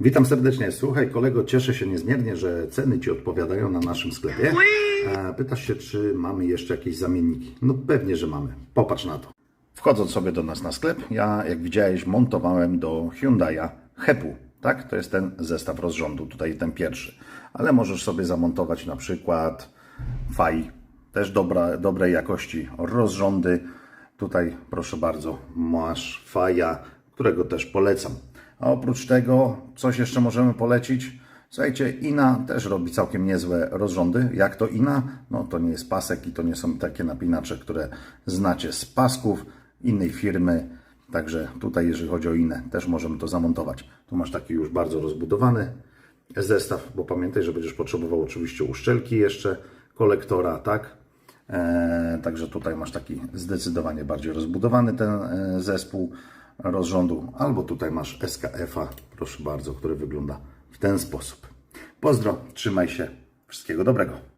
Witam serdecznie. Słuchaj, kolego, cieszę się niezmiernie, że ceny Ci odpowiadają na naszym sklepie. Pytasz się, czy mamy jeszcze jakieś zamienniki? No pewnie, że mamy. Popatrz na to. Wchodząc sobie do nas na sklep, ja, jak widziałeś, montowałem do Hyundai'a Hepu. Tak? To jest ten zestaw rozrządu, tutaj ten pierwszy. Ale możesz sobie zamontować na przykład Fai, też dobra, dobrej jakości rozrządy. Tutaj, proszę bardzo, masz Faja, którego też polecam. A oprócz tego, coś jeszcze możemy polecić. Słuchajcie, Ina też robi całkiem niezłe rozrządy. Jak to Ina? No to nie jest pasek i to nie są takie napinacze, które znacie z pasków innej firmy. Także tutaj, jeżeli chodzi o Inę, też możemy to zamontować. Tu masz taki już bardzo rozbudowany zestaw, bo pamiętaj, że będziesz potrzebował oczywiście uszczelki jeszcze, kolektora, tak? E, także tutaj masz taki zdecydowanie bardziej rozbudowany ten e, zespół rozrządu, albo tutaj masz SKF-a, proszę bardzo, który wygląda w ten sposób. Pozdro, trzymaj się, wszystkiego dobrego.